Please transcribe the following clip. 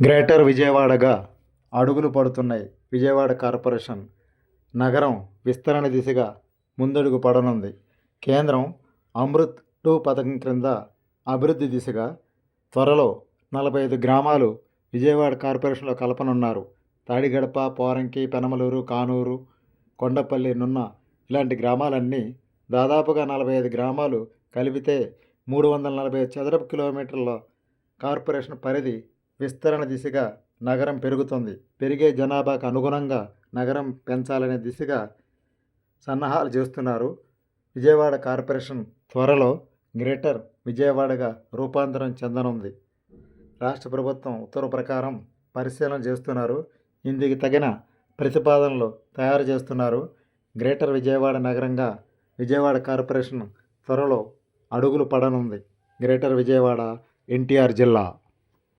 Greater విజయవాడగా అడుగులు పడుతున్నాయి Vijayawada corporation నగరం విస్తరణ దిశగా ముందడుగు పడనుంది. కేంద్రం అమృత్ టూ పథకం క్రింద అభివృద్ధి దిశగా త్వరలో నలభై ఐదు గ్రామాలు విజయవాడ కార్పొరేషన్లో కలపనున్నారు. తాడిగడప పోరంకి పెనమలూరు కానూరు కొండపల్లి నున్న ఇలాంటి గ్రామాలన్నీ దాదాపుగా నలభై ఐదు గ్రామాలు కలిపితే మూడు వందల నలభై చదరపు కిలోమీటర్ల కార్పొరేషన్ పరిధి విస్తరణ దిశగా నగరం పెరుగుతుంది. పెరిగే జనాభాకు అనుగుణంగా నగరం పెంచాలనే దిశగా సన్నాహాలు చేస్తున్నారు. విజయవాడ కార్పొరేషన్ త్వరలో గ్రేటర్ విజయవాడగా రూపాంతరం చెందనుంది. రాష్ట్ర ప్రభుత్వం ఉత్తర్వు ప్రకారం పరిశీలన చేస్తున్నారు. ఇందుకు తగిన ప్రతిపాదనలు తయారు చేస్తున్నారు. గ్రేటర్ విజయవాడ నగరంగా విజయవాడ కార్పొరేషన్ త్వరలో అడుగులు పడనుంది. గ్రేటర్ విజయవాడ ఎన్టీఆర్ జిల్లా.